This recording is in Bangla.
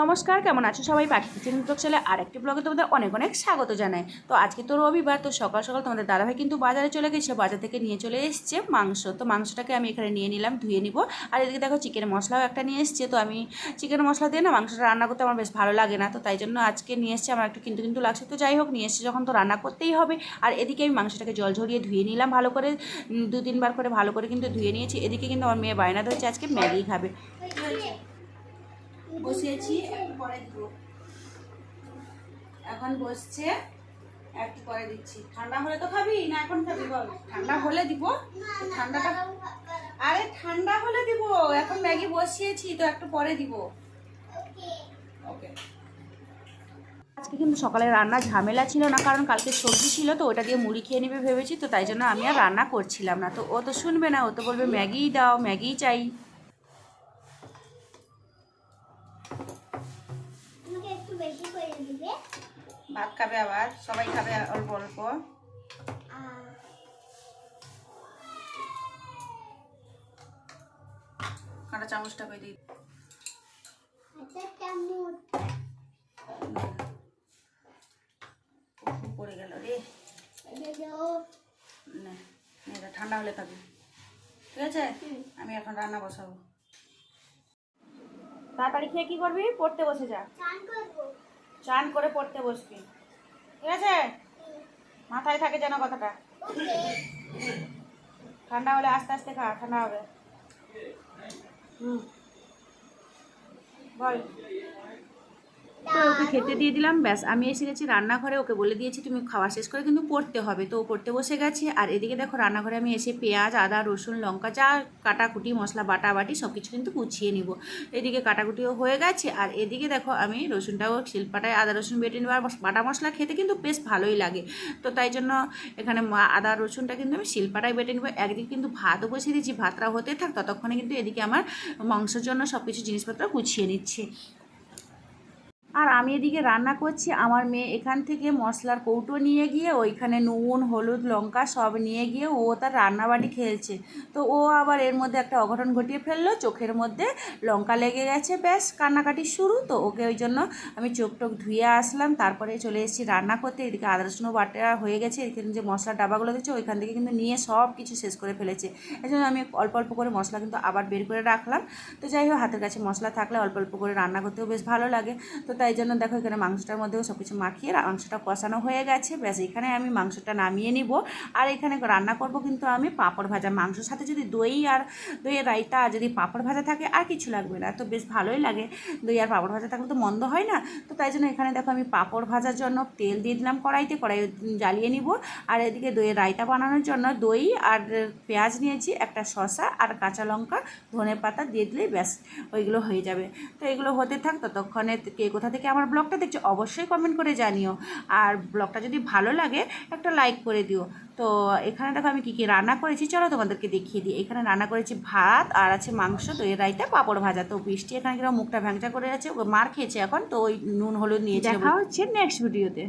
নমস্কার, কেমন আছো সবাই? পাখি কিচেন ব্লগ চ্যানেলে আরেকটি ব্লগে তোমাদের অনেক অনেক স্বাগত জানাই। তো আজকে তো রবিবার, তো সকাল সকাল তোমাদের দাদাভাই কিন্তু বাজারে চলে গেছে বাজার থেকে নিয়ে চলে এসছে মাংস। তো মাংসটাকে আমি এখানে নিয়ে নিলাম, ধুয়ে নিব। আর এদিকে দেখো চিকেন মশলাও একটা নিয়ে এসছে। তো আমি চিকেন মশলা দিয়ে না মাংসটা রান্না করতে আমার বেশ ভালো লাগে না। তো তাই জন্য আজকে নিয়ে এসছে, আমার একটু কিন্তু কিন্তু লাগছে। তো যাই হোক, নিয়ে এসছে যখন, তো রান্না করতেই হবে। আর এদিকে আমি মাংসটাকে জল ঝরিয়ে ধুয়ে নিলাম ভালো করে। দু তিনবার করে ভালো করে কিন্তু ধুয়ে নিয়েছি। এদিকে কিন্তু আমার মেয়ে বায়না ধরেছে, আজকে ম্যাগি খাবে। বসিয়েছি। একটু পরে দিব এখন বসছে, একটু পরে দিচ্ছি। ঠান্ডা হলে তো খাবি, না এখন খাবি বল? ঠান্ডা হলে দিব। ঠান্ডাটা আরে ঠান্ডা হলে দিব, এখন ম্যাগি বসিয়েছি, তো একটু পরে দিব। ওকে। আজকে কিন্তু সকালে রান্না ঝামেলা ছিল না, কারণ কালকে সবজি ছিল, তো ওটা দিয়ে মুড়ি খেয়ে নেবে ভেবেছি, তো তাই জন্য আমি আর রান্না করছিলাম না। তো ও তো শুনবে না, ও তো বলবে, ম্যাগিই দাও, ম্যাগিই চাই আমাকে একটু বেশি করে দিবে ভাত খাবে আবার? সবাই খাবে অল্প অল্প। কাঁটা চামচটা করে দিই? চামচ পড়ে গেল রে। ঠান্ডা হলে খাবি। ঠিক আছে? আমি এখন রান্না বসাবো। তাড়াতাড়ি খেয়ে কি করবি? পড়তে বসে যা। চান করে পড়তে বসবি। ঠিক আছে? মাথায় থাকে যেন কথাটা। ঠান্ডা হলে আস্তে আস্তে খা ঠান্ডা হবে। হুম। বল। তো ওকে খেতে দিয়ে দিলাম, ব্যাস আমি এসে গেছি রান্নাঘরে, ওকে বলে দিয়েছি তুমি খাওয়া শেষ করে কিন্তু পড়তে হবে। তো ও পড়তে বসে গেছে, আর এদিকে দেখো রান্নাঘরে আমি এসে পেঁয়াজ, আদা, রসুন, লঙ্কা, যা কাটাকুটি, মশলা বাটা বাটি সব কিছু কিন্তু গুছিয়ে নিব। এদিকে কাটাকুটিও হয়ে গেছে, আর এদিকে দেখো আমি রসুনটাও শিলপাটায় আদা, রসুন বেটে নেব, আর বাটা মশলা খেতে কিন্তু বেশ ভালোই লাগে। তো তাই জন্য এখানে আদা, রসুনটা কিন্তু আমি শিলপাটায় বেটে নেব, একদিকে কিন্তু ভাতও বসিয়ে দিয়েছি, ভাতটা হতে থাক, ততক্ষণে কিন্তু এদিকে আমার মাংসের জন্য সব কিছু জিনিসপত্র গুছিয়ে নিচ্ছি। আর আমি এদিকে রান্না করছি। আমার মেয়ে এখান থেকে মশলার কৌটো নিয়ে গিয়ে, ওইখানে নুন, হলুদ, লঙ্কা সব নিয়ে গিয়ে ও তার রান্নাবাড়ি খেয়েছে তো ও আবার এর মধ্যে একটা অঘটন ঘটিয়ে ফেলল। চোখের মধ্যে লঙ্কা লেগে গেছে। ব্যাস, কান্নাকাটি শুরু। তো ওকে ওই জন্য আমি চোখ টোক ধুয়ে আসলাম। তারপরে চলে এসেছি রান্না করতে। এদিকে আদা বাটা হয়ে গেছে। এখানে যে মশলার ডাবাগুলো দিচ্ছে, ওইখান থেকে কিন্তু নিয়ে সব কিছু শেষ করে ফেলেছে। এই জন্য আমি অল্প অল্প করে মশলা কিন্তু আবার বের করে রাখলাম। তো যাই হোক, হাতের কাছে মশলা থাকলে অল্প অল্প করে রান্না করতেও বেশ ভালো লাগে। তো তাই জন্য দেখো এখানে মাংসটার মধ্যেও সব কিছু মাখিয়ে মাংসটা কষানো হয়ে গেছে। ব্যাস, এখানে আমি মাংসটা নামিয়ে নিব। আর এখানে রান্না করব কিন্তু আমি পাঁপড় ভাজা। মাংসর সাথে যদি দই আর দইয়ের রায়তা যদি পাঁপড় ভাজা থাকে, আর কিছু লাগবে না। তো বেশ ভালোই লাগে। দই আর পাঁপড় ভাজা থাকলে তো মন্দ হয় না। তো তাই জন্য এখানে দেখো আমি পাঁপড় ভাজার জন্য তেল দিয়ে দিলাম কড়াইতে। কড়াই জ্বালিয়ে নিব। আর এদিকে দইয়ের রায়তা বানানোর জন্য দই আর পেঁয়াজ নিয়েছি, একটা শসা আর কাঁচা লঙ্কা, ধনে পাতা দিয়ে দিলেই ব্যাস, ওইগুলো হয়ে যাবে। তো এগুলো হতে থাক, ততক্ষণে কে কোথা থেকে আমার ব্লগটা দেখছ অবশ্যই কমেন্ট করে জানিও। আর ব্লগটা যদি ভালো লাগে একটা লাইক করে দিও। তো এখানে দেখো আমি কী কী রান্না করেছি চলো তোমাদেরকে দেখিয়ে দিই। এখানে রান্না করেছি ভাত আর আছে মাংস তো এর রাইতা পাঁপড় ভাজা। তো বৃষ্টি এখানে কীরকম মুখটা ভ্যাংচা করে আছে ও মার খেয়েছে এখন তো ওই নুন হলুদ নিয়ে দেখা হচ্ছে নেক্সট ভিডিওতে